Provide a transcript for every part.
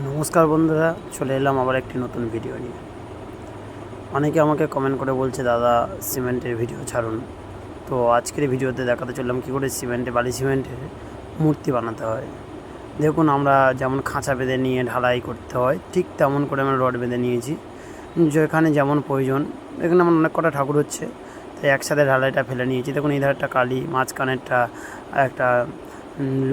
নমস্কার বন্ধুরা, চলে এলাম আবার একটি নতুন ভিডিও নিয়ে। অনেকে আমাকে কমেন্ট করে বলছে, দাদা, সিমেন্টের ভিডিও ছাড়ুন। তো আজকের ভিডিওতে দেখাতে চললাম কী করে সিমেন্টে, বালি সিমেন্টের মূর্তি বানাতে হয়। দেখুন, আমরা যেমন খাঁচা বেঁধে নিয়ে ঢালাই করতে হয়, ঠিক তেমন করে আমরা রড বেঁধে নিয়েছি। যেখানে যেমন প্রয়োজন, এখানে আমার অনেক কটা ঠাকুর হচ্ছে, তাই একসাথে ঢালাইটা ফেলে নিয়েছি। দেখুন, এই ধারে একটা কালী, মাঝখানেরটা একটা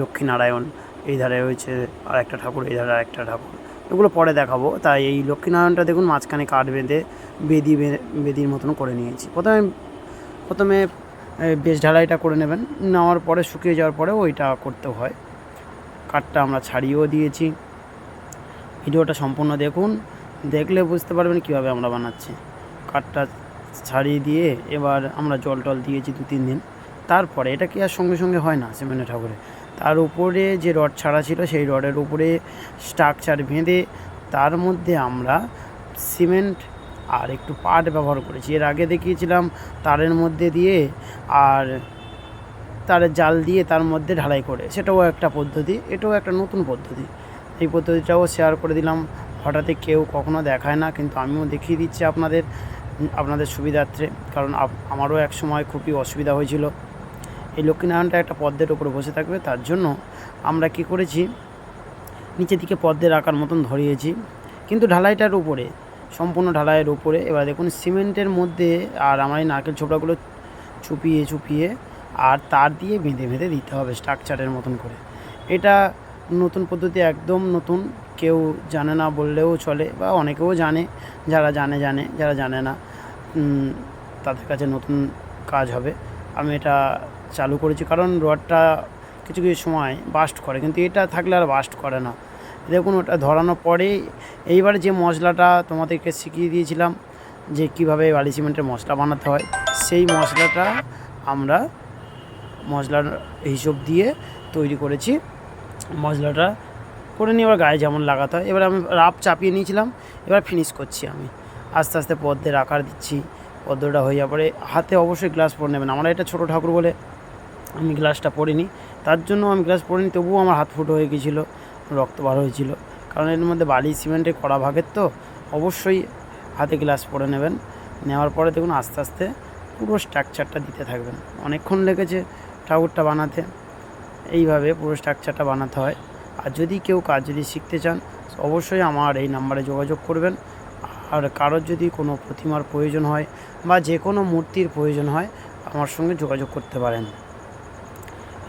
লক্ষ্মীনারায়ণ। এই ধারে হয়েছে আর একটা ঠাকুর, এই ধারে আর একটা ঠাকুর। এগুলো পরে দেখাবো। তাই এই লক্ষ্মীনারায়ণটা দেখুন, মাঝখানে কাঠ বেঁধে বেদি বেদির মতন করে নিয়েছি। প্রথমে প্রথমে বেশ ঢালাইটা করে নেবেন। নেওয়ার পরে, শুকিয়ে যাওয়ার পরে ওইটা করতে হয়। কাঠটা আমরা ছাড়িয়েও দিয়েছি। ভিডিওটা সম্পূর্ণ দেখুন। দেখলে বুঝতে পারবেন কীভাবে আমরা বানাচ্ছি। কাঠটা ছাড়িয়ে দিয়ে এবার আমরা জল টল দিয়েছি দু তিন দিন। তারপরে এটা কি আর সঙ্গে সঙ্গে হয় না, সিমেন্টের ঠাকুরে? তার উপরে যে রড ছাড়া ছিল, সেই রডের উপরে স্ট্রাকচার বেঁধে তার মধ্যে আমরা সিমেন্ট আর একটু পাট ব্যবহার করেছি। এর আগে দেখিয়েছিলাম তারের মধ্যে দিয়ে আর তারের জাল দিয়ে তার মধ্যে ঢালাই করে। সেটাও একটা পদ্ধতি, এটাও একটা নতুন পদ্ধতি। এই পদ্ধতিটাও শেয়ার করে দিলাম। হঠাৎই কেউ কখনো দেখায় না, কিন্তু আমিও দেখিয়ে দিচ্ছি আপনাদের আপনাদের সুবিধার্থে। কারণ আমারও এক সময় খুবই অসুবিধা হয়েছিল। এই লক্ষ্মীনারায়ণটা একটা পদ্মের উপরে বসে থাকবে, তার জন্য আমরা কি করেছি? নিচের দিকে পদ্মের আকার মতন ধরিয়েছি, কিন্তু ঢালাইটার উপরে, সম্পূর্ণ ঢালাইয়ের উপরে, এবার দেখুন সিমেন্টের মধ্যে আর আমার এই নারকেল ছোবড়াগুলো চুপিয়ে চুপিয়ে আর তার দিয়ে বেঁধে বেঁধে দিতে হবে স্ট্রাকচারের মতন করে। এটা নতুন পদ্ধতি, একদম নতুন, কেউ জানে না বললেও চলে বা অনেকেও জানে, যারা জানে জানে, যারা জানে না তাদের কাছে নতুন কাজ হবে। আমি এটা চালু করেছি, কারণ রডটা কিছু কিছু সময় বাস্ট করে, কিন্তু এটা থাকলে আর বাস্ট করে না। দেখুন, ওটা ধরানোর পরে এইবার যে মশলাটা তোমাদেরকে শিখিয়ে দিয়েছিলাম যে কীভাবে বালি সিমেন্টের মশলা বানাতে হয়, সেই মশলাটা আমরা মশলার হিসেব দিয়ে তৈরি করেছি। মশলাটা করে নিয়ে এবার গায়ে যেমন লাগাতে হয়। এবার আমি রাপ চাপিয়ে নিয়েছিলাম, এবার ফিনিশ করছি আমি। আস্তে আস্তে পদ্মের আকার দিচ্ছি, পদ্মটা হয়ে যাওয়ার পরে হাতে অবশ্যই গ্লাস পরে নেবেন। আমরা এটা ছোটো ঠাকুর বলে আমি গ্লাসটা পরিনি। তার জন্য আমি গ্লাস পরিনি, তবুও আমার হাত ফুটো হয়ে গেছিল রক্ত বার হয়েছিল। কারণ এর মধ্যে বালি, সিমেন্টে কড়া ভাগের তো, অবশ্যই হাতে গ্লাস পরে নেবেন। নেওয়ার পরে দেখুন আস্তে আস্তে পুরো স্ট্রাকচারটা দিতে থাকবেন। অনেকক্ষণ লেগেছে ঠাকুরটা বানাতে। এইভাবে পুরো স্ট্রাকচারটা বানাতে হয়। আর যদি কেউ কাজ যদি শিখতে চান, অবশ্যই আমার এই নাম্বারে যোগাযোগ করবেন। আর কারোর যদি কোনো প্রতিমার প্রয়োজন হয় বা যে কোনো মূর্তির প্রয়োজন হয়, আমার সঙ্গে যোগাযোগ করতে পারেন।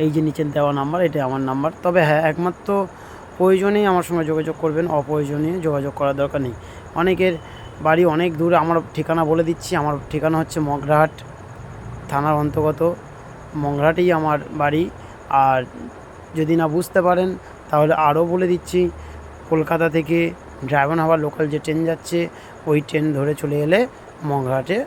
এই যে নিচের দেওয়া নাম্বার এটা আমার নাম্বার। তবে হ্যাঁ একমাত্র প্রয়োজনেই আমার সঙ্গে যোগাযোগ করবেন অপ্রয়োজনীয় যোগাযোগ করার দরকার নেই। অনেকের বাড়ি অনেক দূরে, আমার ঠিকানা বলে দিচ্ছি। আমার ঠিকানা হচ্ছে মগরাহাট থানার অন্তর্গত। মগরাহাটেই আমার বাড়ি। আর যদি না বুঝতে পারেন, তাহলে আরও বলে দিচ্ছি, কলকাতা থেকে ড্রাইভার হাওয়ার লোকাল যে ট্রেন যাচ্ছে, ওই ট্রেন ধরে চলে এলে মগরাহাটে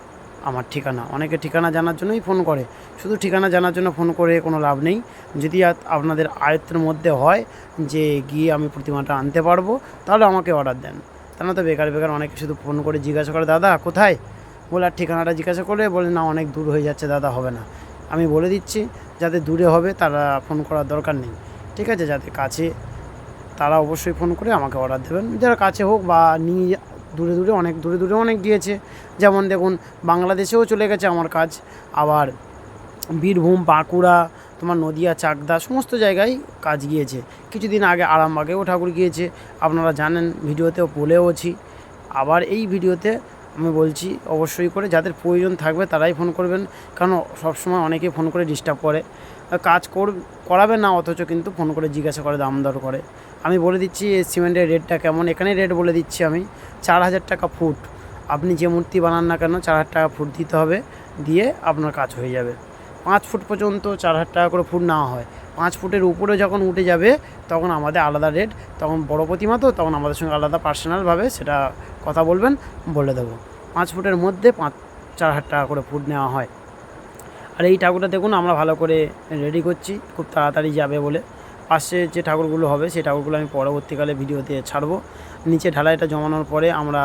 আমার ঠিকানা। অনেকে ঠিকানা জানার জন্যই ফোন করে। শুধু ঠিকানা জানার জন্য ফোন করে কোনো লাভ নেই। যদি আপনাদের আয়ত্তের মধ্যে হয় যে গিয়ে আমি প্রতিমাটা আনতে পারব, তাহলে আমাকে অর্ডার দেন। তা না তো বেকার বেকার অনেকে শুধু ফোন করে জিজ্ঞাসা করে, দাদা, কোথায়? বলে, আর ঠিকানাটা জিজ্ঞাসা করে বলে, না, অনেক দূর হয়ে যাচ্ছে, দাদা, হবে না। আমি বলে দিচ্ছি, যাতে দূরে হবে, তারা ফোন করার দরকার নেই। ঠিক আছে? যাতে কাছে তারা অবশ্যই ফোন করে, আমাকে অর্ডার দেবেন। যারা কাছে হোক বা নিয়ে দূরে দূরে অনেক, দূরে দূরে অনেক গিয়েছে। যেমন দেখুন, বাংলাদেশেও চলে গেছে আমার কাজ। আবার বীরভূম, বাঁকুড়া, তোমার নদিয়া, চাকদা, সমস্ত জায়গায় কাজ গিয়েছে। কিছুদিন আগে আরামবাগেও ঠাকুর গিয়েছে। আপনারা জানেন, ভিডিওতেও বলেওছি আবার এই ভিডিওতে আমি বলছি, অবশ্যই করে যাদের প্রয়োজন থাকবে তারাই ফোন করবেন। কারণ সবসময় অনেকে ফোন করে ডিস্টার্ব করে। কাজ কর, করাবে না, অথচ কিন্তু ফোন করে জিজ্ঞাসা করে, দাম দর করে। আমি বলে দিচ্ছি সিমেন্টের রেটটা কেমন? এখানে রেট বলে দিচ্ছি আমি, চার হাজার টাকা ফুট। আপনি যে মূর্তি বানান না কেন, চার হাজার টাকা ফুট দিতে হবে, দিয়ে আপনার কাজ হয়ে যাবে। পাঁচ ফুট পর্যন্ত চার হাজার টাকা করে ফুট নেওয়া হয়। পাঁচ ফুটের উপরে যখন উঠে যাবে, তখন আমাদের আলাদা রেট, তখন বড় প্রতিমা তো, তখন আমাদের সঙ্গে আলাদা পার্সোনালভাবে সেটা কথা বলবেন, বলে দেবো। পাঁচ ফুটের মধ্যে পাঁচ, চার হাজার টাকা করে ফুট নেওয়া হয়। আর এই ঠাকুরটা দেখুন, আমরা ভালো করে রেডি করছি, খুব তাড়াতাড়ি যাবে বলে। পাশে যে ঠাকুরগুলো হবে, সেই ঠাকুরগুলো আমি পরবর্তীকালে ভিডিওতে ছাড়বো। নিচে ঢালাইটা জমানোর পরে আমরা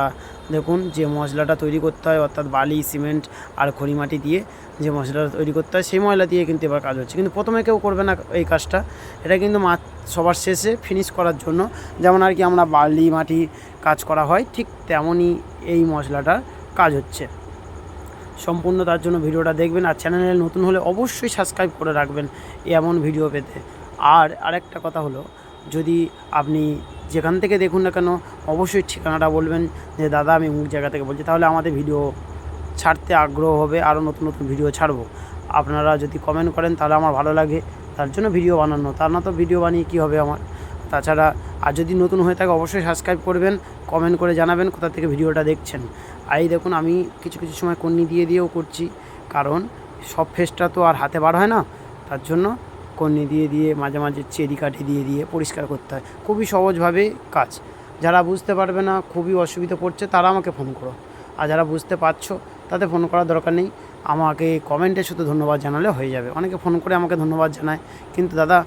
দেখুন যে মশলাটা তৈরি করতে হয়, অর্থাৎ বালি, সিমেন্ট আর খড়িমাটি দিয়ে যে মশলাটা তৈরি করতে হয়, সেই মশলা দিয়ে কিন্তু এবার কাজ হচ্ছে। কিন্তু প্রথমে কেউ করবে না এই কাজটা। এটা কিন্তু মাছ সবার শেষে ফিনিশ করার জন্য। যেমন আর কি আমরা বালি মাটি কাজ করা হয়, ঠিক তেমনই এই মশলাটার কাজ হচ্ছে। সম্পূর্ণ তার জন্য ভিডিওটা দেখবেন আর চ্যানেলে নতুন হলে অবশ্যই সাবস্ক্রাইব করে রাখবেন এমন ভিডিও পেতে। আর আরেকটা কথা হলো, যদি আপনি যেখান থেকে দেখুন না কেন, অবশ্যই ঠিকানাটা বলবেন যে, দাদা, আমি অমুক জায়গা থেকে বলছি। তাহলে আমাদের ভিডিও ছাড়তে আগ্রহ হবে, আরও নতুন নতুন ভিডিও ছাড়বো। আপনারা যদি কমেন্ট করেন, তাহলে আমার ভালো লাগে, তার জন্য ভিডিও বানানো। তার না তো ভিডিও বানিয়ে কী হবে আমার? তাছাড়া, আর যদি নতুন হয়ে থাকে, অবশ্যই সাবস্ক্রাইব করবেন কমেন্ট করে জানাবেন কোথা থেকে ভিডিওটা দেখছেন। আর এই দেখুন, আমি কিছু কিছু সময় কন্নি দিয়ে, দিয়েও করছি। কারণ সব ফেসটা তো আর হাতে বার হয় না। তার জন্য কন্নি দিয়ে দিয়ে, মাঝে মাঝে চেরি কাঠি দিয়ে দিয়ে পরিষ্কার করতে হয়। খুবই সহজভাবে কাজ। যারা বুঝতে পারবে না, খুবই অসুবিধা পড়ছে, তারা আমাকে ফোন করো। আর যারা বুঝতে পারছ তাতে ফোন করার দরকার নেই। আমাকে কমেন্টে শুধু ধন্যবাদ জানালে হয়ে যাবে। অনেকে ফোন করে আমাকে ধন্যবাদ জানায়। কিন্তু দাদা,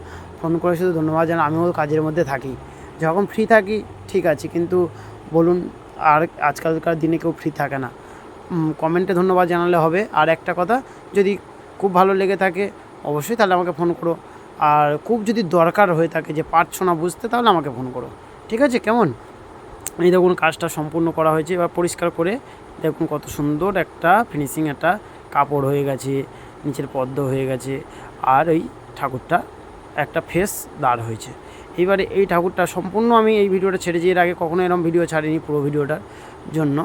ফোন করে শুধু ধন্যবাদ জানাই আমিও কাজের মধ্যে থাকি। যখন ফ্রি থাকি, ঠিক আছে। কিন্তু বলুন আর আজকালকার দিনে কেউ ফ্রি থাকে না। কমেন্টে ধন্যবাদ জানালে হবে। আর একটা কথা, যদি খুব ভালো লেগে থাকে, অবশ্যই তাহলে আমাকে ফোন করো। আর খুব যদি দরকার হয়ে থাকে, যে পারছ না বুঝতে, তাহলে আমাকে ফোন করো। ঠিক আছে? কেমন? এই দেখুন কাজটা সম্পূর্ণ করা হয়েছে। এবার পরিষ্কার করে দেখুন কত সুন্দর একটা ফিনিশিং একটা কাপড় হয়ে গেছে, নিচের পদ্ম হয়ে গেছে। আর ওই ঠাকুরটা একটা ফেস দাঁড় হয়েছে। এইবারে এই ঠাকুরটা সম্পূর্ণ আমি এই ভিডিওটা ছেড়েছি এর আগে কখনো এরকম ভিডিও ছাড়িনি পুরো ভিডিওটার জন্য,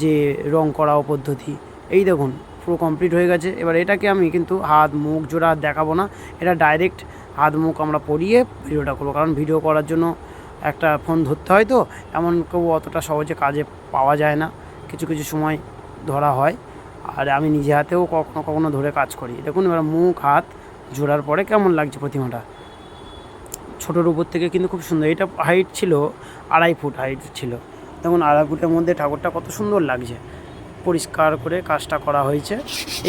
যে রং করা পদ্ধতি। এই দেখুন, পুরো কমপ্লিট হয়ে গেছে। এবার এটাকে আমি কিন্তু হাত, মুখ জোড়া দেখাবো না। এটা ডাইরেক্ট হাত, মুখ আমরা পরিয়ে ভিডিওটা করব। কারণ ভিডিও করার জন্য একটা ফোন ধরতে হয় তো, এমন কেউ অতটা সহজে কাজে পাওয়া যায় না। কিছু কিছু সময় ধরা হয়। আর আমি নিজে হাতেও কখনো কখনো ধরে কাজ করি। দেখুন, এবার মুখ, হাত জোড়ার পরে কেমন লাগছে প্রতিমাটা। ছোটোর উপর থেকে কিন্তু খুব সুন্দর। এটা হাইট ছিল আড়াই ফুট হাইট ছিল। দেখুন আড়াই ফুটের মধ্যে ঠাকুরটা কত সুন্দর লাগছে। পরিষ্কার করে কাজটা করা হয়েছে।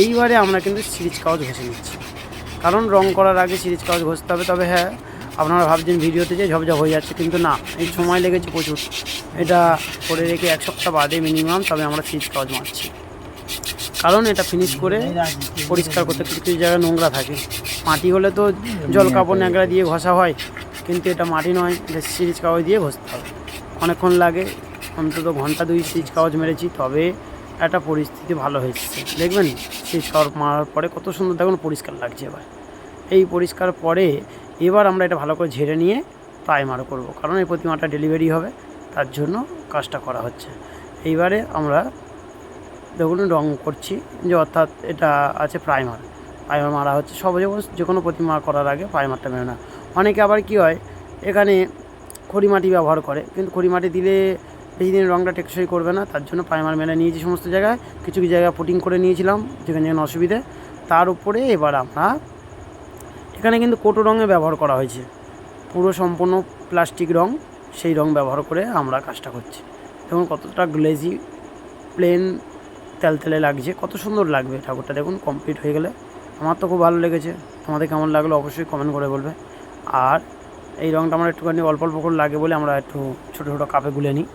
এইবারে আমরা কিন্তু সিরিজ কাগজ ঘষে নিচ্ছি। কারণ রং করার আগে সিরিজ কাগজ ঘষতে হবে। তবে হ্যাঁ আপনারা ভাবছেন ভিডিওতে যে ঝপঝপ হয়ে যাচ্ছে, কিন্তু না, এই সময় লেগেছে প্রচুর। এটা করে রেখে এক সপ্তাহ বাদে মিনিমাম তবে আমরা সিরিজ কাগজ মারছি। কারণ এটা ফিনিশ করে পরিষ্কার করতে কিছু কিছু জায়গায় নোংরা থাকে। মাটি হলে তো জল কাপড় ন্যাংরা দিয়ে ঘষা হয়, কিন্তু এটা মাটি নয়, এটা সিরিজ কাগজ দিয়ে ঘষতে হবে। অনেকক্ষণ লাগে, অন্তত ঘণ্টা দুই সিরিজ কাগজ মেরেছি, তবে একটা পরিস্থিতি ভালো হয়েছে। দেখবেন সিরিজ কাগজ মারার পরে কত সুন্দর দেখুন, পরিষ্কার লাগছে এবার। এই পরিষ্কার পরে এবার আমরা এটা ভালো করে ঝেড়ে নিয়ে প্রাইমার করব, কারণ এই প্রতিমাটা ডেলিভারি হবে, তার জন্য কাজটা করা হচ্ছে। এইবারে আমরা দেখুন, রং করছি যে অর্থাৎ এটা আছে প্রাইমার প্রাইমার মারা হচ্ছে সব যেমন যে কোনো প্রতিমা করার আগে প্রাইমারটা মেরে না অনেকে আবার কি হয়, এখানে খড়িমাটি ব্যবহার করে, কিন্তু খড়িমাটি দিলে বেশি দিন রঙটা টেকসই করবে না, তার জন্য প্রাইমার মেরে নিয়েছি সমস্ত জায়গায়। কিছু কিছু জায়গায় পুটিং করে নিয়েছিলাম, যেখানে যেখানে অসুবিধে। তার উপরে এবার আমরা, এখানে কিন্তু কোটো রঙে ব্যবহার করা হয়েছে। পুরো সম্পূর্ণ প্লাস্টিক রং, সেই রং ব্যবহার করে আমরা কাজটা করছি। দেখুন কতটা গ্লেজি প্লেন তেলতেলে লাগছে। কত সুন্দর লাগবে ঠাকুরটা দেখুন কমপ্লিট হয়ে গেলে। আমার তো খুব ভালো লেগেছে। তোমাদের কেমন লাগল অবশ্যই কমেন্ট করে বলবে। আর এই রঙটা আমার একটুখানি অল্প অল্প করে লাগে বলে আমরা একটু ছোটো ছোটো কাপে গুলে নিই।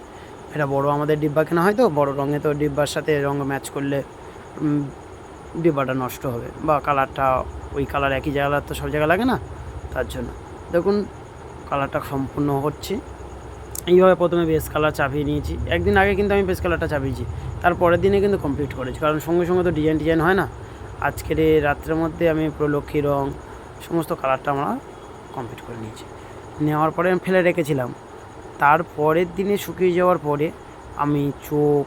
এটা বড় আমাদের ডিব্বা কেনা হয় তো, বড় রঙে তো ডিব্বার সাথে রঙ ম্যাচ করলে ডিব্বাটা নষ্ট হবে। বা কালারটা ওই কালার একই জায়গায়, তো সব জায়গায় লাগে না? তার জন্য। দেখুন কালারটা সম্পূর্ণ হচ্ছে। এইভাবে প্রথমে বেস কালার চাপিয়ে নিয়েছি। একদিন আগে কিন্তু আমি বেস কালারটা চাপিয়েছি। তার পরের দিনে কিন্তু কমপ্লিট করেছি। কারণ সঙ্গে সঙ্গে তো ডিজাইন ডিজাইন হয় না। আজকের এই রাত্রের মধ্যে আমি পুরো লক্ষ্মী রং, সমস্ত কালারটা আমরা কমপ্লিট করে নিয়েছি। নেওয়ার পরে আমি ফেলে রেখেছিলাম। তার পরের দিনে শুকিয়ে যাওয়ার পরে আমি চোখ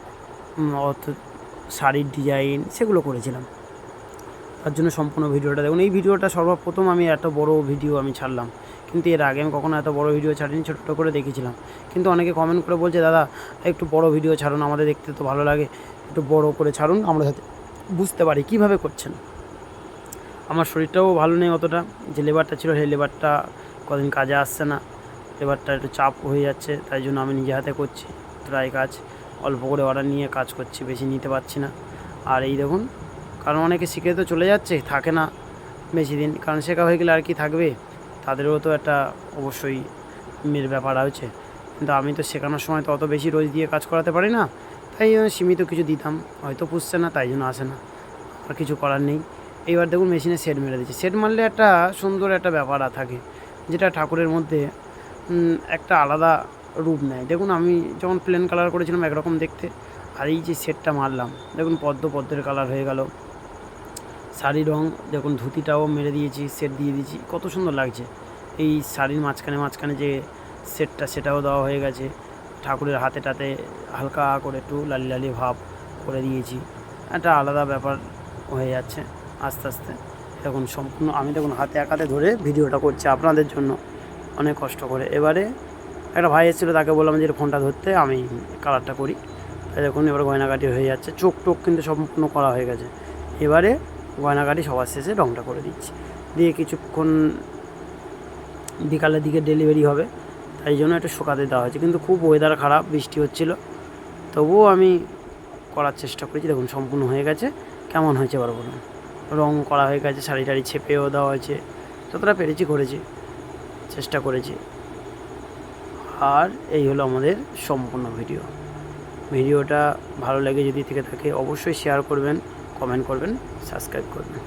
অর্থ, শাড়ির ডিজাইন সেগুলো করেছিলাম। তার জন্য সম্পূর্ণ ভিডিওটা দেখুন। এই ভিডিওটা সর্বপ্রথম আমি এত বড় ভিডিও আমি ছাড়লাম। কিন্তু এর আগে আমি কখনো এত বড় ভিডিও ছাড়িনি ছোটো ছোটো করে দেখেছিলাম। কিন্তু অনেকে কমেন্ট করে বলছে, দাদা, একটু বড় ভিডিও ছাড়ুন, আমাদের দেখতে তো ভালো লাগে, একটু বড় করে ছাড়ুন, আমরা যাতে বুঝতে পারি কীভাবে করছেন। আমার শরীরটাও ভালো নেই অতটা, যে লেবারটা ছিল, সেই লেবারটা কদিন কাজে আসছে না, লেবারটা একটু চাপ হয়ে যাচ্ছে, তাই জন্য আমি নিজে হাতে করছি প্রায় কাজ, অল্প করে অর্ডার নিয়ে কাজ করছি, বেশি নিতে পারছি না। আর এই দেখুন, কারণ অনেকে শিখে তো চলে যাচ্ছে, থাকে না বেশি দিন, কারণ শেখা হয়ে গেলে আর কি থাকবে? তাদেরও তো একটা অবশ্যই মেয়ের ব্যাপার আছে। কিন্তু আমি তো শেখানোর সময় তো অত বেশি রোজ দিয়ে কাজ করাতে পারি না। তাই সীমিত কিছু দিতাম। হয়তো পুষছে না, তাই জন্য আসে না। আর কিছু করার নেই। এইবার দেখুন মেশিনে সেট মেরে দিচ্ছে সেট মারলে একটা সুন্দর একটা ব্যাপার থাকে। যেটা ঠাকুরের মধ্যে একটা আলাদা রূপ নেয়। দেখুন আমি যখন প্লেন কালার করেছিলাম একরকম দেখতে, আর এই যে সেটটা মারলাম, দেখুন পদ্ম পদ্মের কালার হয়ে গেল। শাড়ি রং দেখুন ধুতিটাও মেরে দিয়েছি সেট দিয়ে দিয়েছি, কত সুন্দর লাগছে। এই শাড়ির মাঝখানে মাঝখানে যে সেটটা সেটাও দেওয়া হয়ে গেছে। ঠাকুরের হাতে টাতে হালকা করে একটু লালি লালি ভাব করে দিয়েছি। একটা আলাদা ব্যাপার হয়ে যাচ্ছে আস্তে আস্তে। দেখুন সম্পূর্ণ, আমি দেখুন হাতে একাতে ধরে ভিডিওটা করছি আপনাদের জন্য। অনেক কষ্ট করে। এবারে একটা ভাই এসেছিল, তাকে বললাম যে ফোনটা ধরতে, আমি কালারটা করি। দেখুন, এবার গয়নাকাটি হয়ে যাচ্ছে। চোখ টোক কিন্তু সম্পূর্ণ করা হয়ে গেছে। এবারে গয়নাকাটি সবার শেষে রংটা করে দিচ্ছি। দিয়ে কিছুক্ষণ বিকালের দিকে ডেলিভারি হবে, তাই জন্য একটু শুকাতে দেওয়া হয়েছে। কিন্তু খুব ওয়েদার খারাপ, বৃষ্টি হচ্ছিল। তবুও আমি করার চেষ্টা করেছি, দেখুন সম্পূর্ণ হয়ে গেছে। কেমন হয়েছে এবার বলুন? রং করা হয়ে গেছে, শাড়ি টাড়ি ছেপেও দেওয়া হয়েছে। যতটা পেরেছি করেছি, চেষ্টা করেছি। আর এই হলো আমাদের সম্পূর্ণ ভিডিও। ভিডিওটা ভালো লাগে যদি থেকে থাকে, অবশ্যই শেয়ার করবেন। কমেন্ট করবেন সাবস্ক্রাইব করবেন।